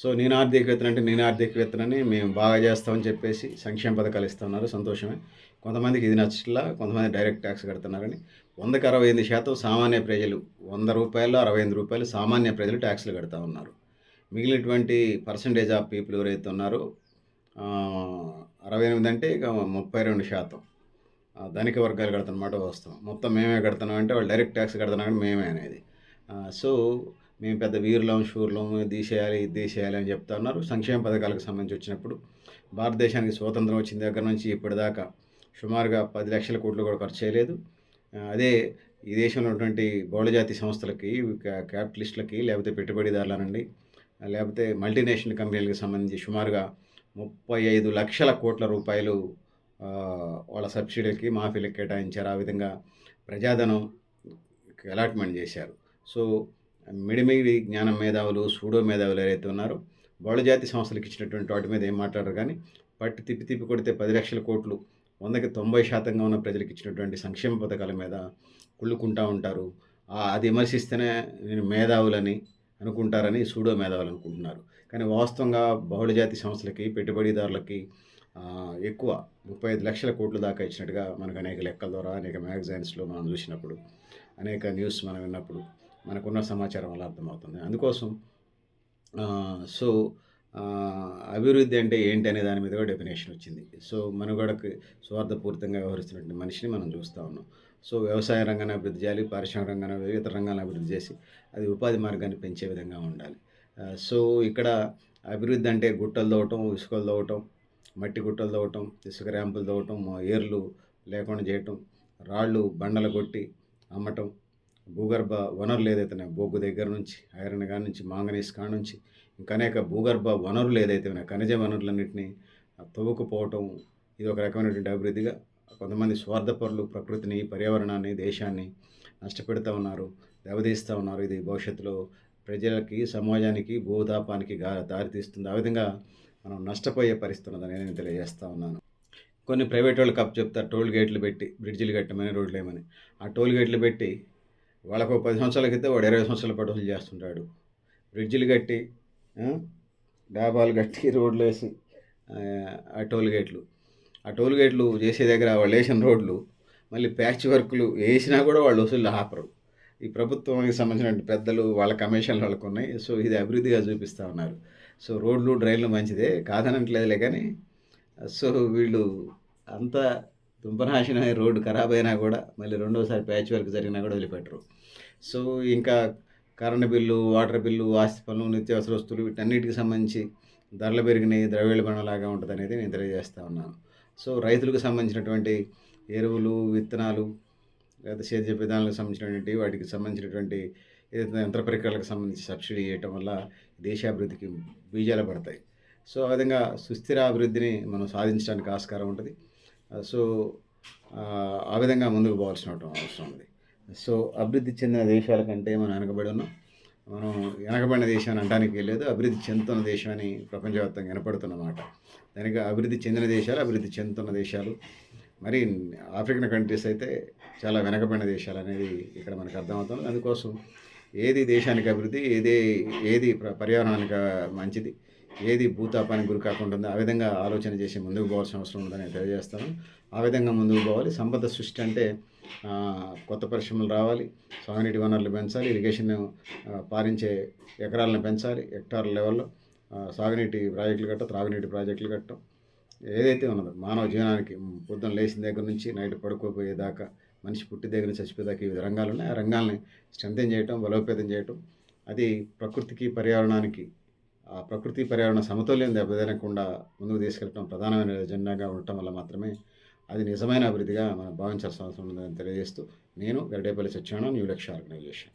So నేను ఆర్థికవేత్తలు అంటే నేను ఆర్థికవేత్తలని మేము బాగా చేస్తామని చెప్పేసి సంక్షేమ పథకాలు ఇస్తున్నారు. సంతోషమే. కొంతమందికి ఇది నచ్చట్లా కొంతమంది డైరెక్ట్ ట్యాక్స్ కడుతున్నారని. వందకి అరవై ఎనిమిది శాతం సామాన్య ప్రజలు వంద రూపాయలు అరవై ఎనిమిది రూపాయలు సామాన్య ప్రజలు ట్యాక్స్లు కడతా ఉన్నారు. మిగిలినటువంటి పర్సంటేజ్ ఆఫ్ పీపుల్ ఎవరైతే ఉన్నారో అరవై ఎనిమిది అంటే ఇక ముప్పై రెండు శాతం. ధనిక వర్గాలు కడుతున్నమాట వస్తాం మొత్తం మేమే కడుతున్నాం అంటే వాళ్ళు డైరెక్ట్ ట్యాక్స్ కడుతున్నాం కానీ మేమే అనేది. సో మేము పెద్ద వీరులం షూర్లం తీసేయాలి ఇది తీసేయాలి అని చెప్తా ఉన్నారు. సంక్షేమ పథకాలకు సంబంధించి వచ్చినప్పుడు భారతదేశానికి స్వాతంత్రం వచ్చిన దగ్గర నుంచి ఇప్పటిదాకా సుమారుగా పది లక్షల కోట్లు కూడా ఖర్చు చేయలేదు. అదే ఈ దేశంలో ఉన్నటువంటి బహుళజాతి సంస్థలకి క్యాపిటలిస్టులకి లేకపోతే పెట్టుబడిదారులనండి లేకపోతే మల్టీనేషనల్ కంపెనీలకు సంబంధించి సుమారుగా ముప్పై ఐదు లక్షల కోట్ల రూపాయలు వాళ్ళ సబ్సిడీలకి మాఫీలకు కేటాయించారు. ఆ విధంగా ప్రజాధనం అలాట్మెంట్ చేశారు. సో మిడిమిడి జ్ఞానం మేధావులు సూడో మేధావులు ఎవరైతే ఉన్నారో బహుళజాతి సంస్థలకు ఇచ్చినటువంటి వాటి మీద ఏం మాట్లాడరు కానీ పట్టి తిప్పి తిప్పి కొడితే పది లక్షల కోట్లు వందకి తొంభై శాతంగా ఉన్న ప్రజలకు ఇచ్చినటువంటి సంక్షేమ పథకాల మీద కుళ్ళుకుంటా ఉంటారు. అది విమర్శిస్తేనే నేను మేధావులని అనుకుంటారని సూడో మేధావులు అనుకుంటున్నారు. కానీ వాస్తవంగా బహుళజాతి సంస్థలకి పెట్టుబడిదారులకి ఎక్కువ ముప్పై ఐదు లక్షల కోట్ల దాకా ఇచ్చినట్టుగా మనకు అనేక లెక్కల ద్వారా అనేక మ్యాగజైన్స్లో మనం చూసినప్పుడు అనేక న్యూస్ మనం విన్నప్పుడు మనకున్న సమాచారం అలా అర్థమవుతుంది. అందుకోసం సో అభివృద్ధి అంటే ఏంటి అనే దాని మీద కూడా డెఫినేషన్ వచ్చింది. సో మనుగడకు స్వార్థపూరితంగా వ్యవహరిస్తున్నటువంటి మనిషిని మనం చూస్తూ ఉన్నాం. సో వ్యవసాయ రంగాన్ని అభివృద్ధి చేయాలి పారిశ్రామిక రంగాన్ని ఇతర రంగాలను అభివృద్ధి చేసి అది ఉపాధి మార్గాన్ని పెంచే విధంగా ఉండాలి. సో ఇక్కడ అభివృద్ధి అంటే గుట్టలు తవ్వటం ఇసుకలు తవ్వటం మట్టి గుట్టలు తవ్వటం ఇసుక ర్యాంపులు తవ్వటం ఏర్లు లేకుండా చేయటం రాళ్ళు బండలు కొట్టి అమ్మటం భూగర్భ వనరులు ఏదైతే బొగ్గు దగ్గర నుంచి ఐరన్ కాడ నుంచి మాంగనీస్ కాడ నుంచి ఇంకా అనేక భూగర్భ వనరులు ఏదైతే ఉన్నాయి ఖనిజ వనరులన్నింటినీ తవ్వుకుపోవటం ఇది ఒక రకమైనటువంటి అభివృద్ధిగా కొంతమంది స్వార్థపరులు ప్రకృతిని పర్యావరణాన్ని దేశాన్ని నష్టపెడుతూ ఉన్నారు దెబ్బతీస్తూ ఉన్నారు. ఇది భవిష్యత్తులో ప్రజలకి సమాజానికి భూతాపానికి గా దారితీస్తుంది. ఆ విధంగా మనం నష్టపోయే పరిస్థితి ఉన్నదని నేను తెలియజేస్తూ ఉన్నాను. కొన్ని ప్రైవేట్ వాళ్ళు కప్ చెప్తారు టోల్ గేట్లు పెట్టి బ్రిడ్జిలు కట్టమని రోడ్లు ఏమని ఆ టోల్ గేట్లు పెట్టి వాళ్ళకు ఒక పది సంవత్సరాల క్రితం వాడు ఇరవై సంవత్సరాల పాటు వసూలు చేస్తుంటాడు. బ్రిడ్జిలు కట్టి డాబాలు కట్టి రోడ్లు వేసి ఆ, టోల్ గేట్లు. ఆ టోల్ గేట్లు చేసే దగ్గర వాళ్ళు వేసిన రోడ్లు మళ్ళీ ప్యాచ్ వర్క్లు వేసినా కూడా వాళ్ళు వసూలు ఆపరు. ఈ ప్రభుత్వానికి సంబంధించిన పెద్దలు వాళ్ళ కమిషన్లు వాళ్ళకు ఉన్నాయి. సో ఇది అభివృద్ధిగా చూపిస్తూ ఉన్నారు. సో రోడ్లు డ్రైన్లు మంచిదే కాదనట్లేదులే కానీ సో వీళ్ళు అంతా దుంపనాశనమైన రోడ్డు ఖరాబ్ అయినా కూడా మళ్ళీ రెండోసారి ప్యాచ్ వర్క్ జరిగినా కూడా వదిలిపెట్టరు. సో ఇంకా కరెంటు బిల్లు వాటర్ బిల్లు ఆస్తి పనులు నిత్యావసర వస్తువులు వీటన్నిటికి సంబంధించి ధరలు పెరిగినాయి ద్రవ్యోల్బణలాగా ఉంటుంది అనేది నేను తెలియజేస్తా ఉన్నాను. సో రైతులకు సంబంధించినటువంటి ఎరువులు విత్తనాలు లేదా సేద్య విధానాలకు సంబంధించినటువంటి వాటికి సంబంధించినటువంటి ఏదైతే యంత్ర పరికరాలకు సంబంధించి సబ్సిడీ ఇవ్వటం వల్ల దేశాభివృద్ధికి బీజాలు పడతాయి. సో ఆ విధంగా సుస్థిర అభివృద్ధిని మనం సాధించడానికి ఆస్కారం ఉంటుంది. Uh, సో uh, ఆ, విధంగా ముందుకు పోవాల్సిన అవసరం ఉంది. సో అభివృద్ధి చెందిన దేశాల కంటే మనం వెనకబడి ఉన్నాం. మనం వెనకబడిన దేశం అని అంటానికి లేదు అభివృద్ధి చెందుతున్న దేశం అని ప్రపంచవ్యాప్తంగా వినపడుతున్నమాట దానికి అభివృద్ధి చెందిన దేశాలు అభివృద్ధి చెందుతున్న దేశాలు. మరి ఆఫ్రికన్ కంట్రీస్ అయితే చాలా వెనకబడిన దేశాలు అనేది ఇక్కడ మనకు అర్థమవుతుంది. అందుకోసం ఏది దేశానికి అభివృద్ధి ఏది ఏది పర్యావరణానికి మంచిది ఏది భూతాపానికి గురి కాకుండా ఉందో ఆ విధంగా ఆలోచన చేసి ముందుకు పోవాల్సిన అవసరం ఉందని తెలియజేస్తాను. ఆ విధంగా ముందుకు పోవాలి. సంపద సృష్టి అంటే కొత్త పరిశ్రమలు రావాలి సాగునీటి వనరులు పెంచాలి ఇరిగేషన్ పాలించే పారించే ఎకరాలను పెంచాలి హెక్టార్ల లెవెల్లో సాగునీటి ప్రాజెక్టులు కట్టడం త్రాగునీటి ప్రాజెక్టులు కట్టడం ఏదైతే ఉన్నదో మానవ జీవనానికి పొద్దున లేచిన దగ్గర నుంచి నైట్ పడుకోపోయేదాకా మనిషి పుట్టి దగ్గర చచ్చిపోయేదాకా వివిధ రంగాలు ఉన్నాయి. ఆ రంగాల్ని స్ట్రెంథెన్ చేయటం బలోపేతం చేయటం అది ప్రకృతికి పర్యావరణానికి ఆ ప్రకృతి పర్యావరణ సమతుల్యం దెబ్బతినకుండా ముందుకు తీసుకెళ్ళటం ప్రధానమైన ఎజెండాగా ఉండటం వల్ల మాత్రమే అది నిజమైన అభివృద్ధిగా మనం భావించాల్సిన అవసరం ఉందని తెలియజేస్తూ నేను గరిడేపల్లి సత్యాన న్యూ లక్ష్య ఆర్గనైజేషన్.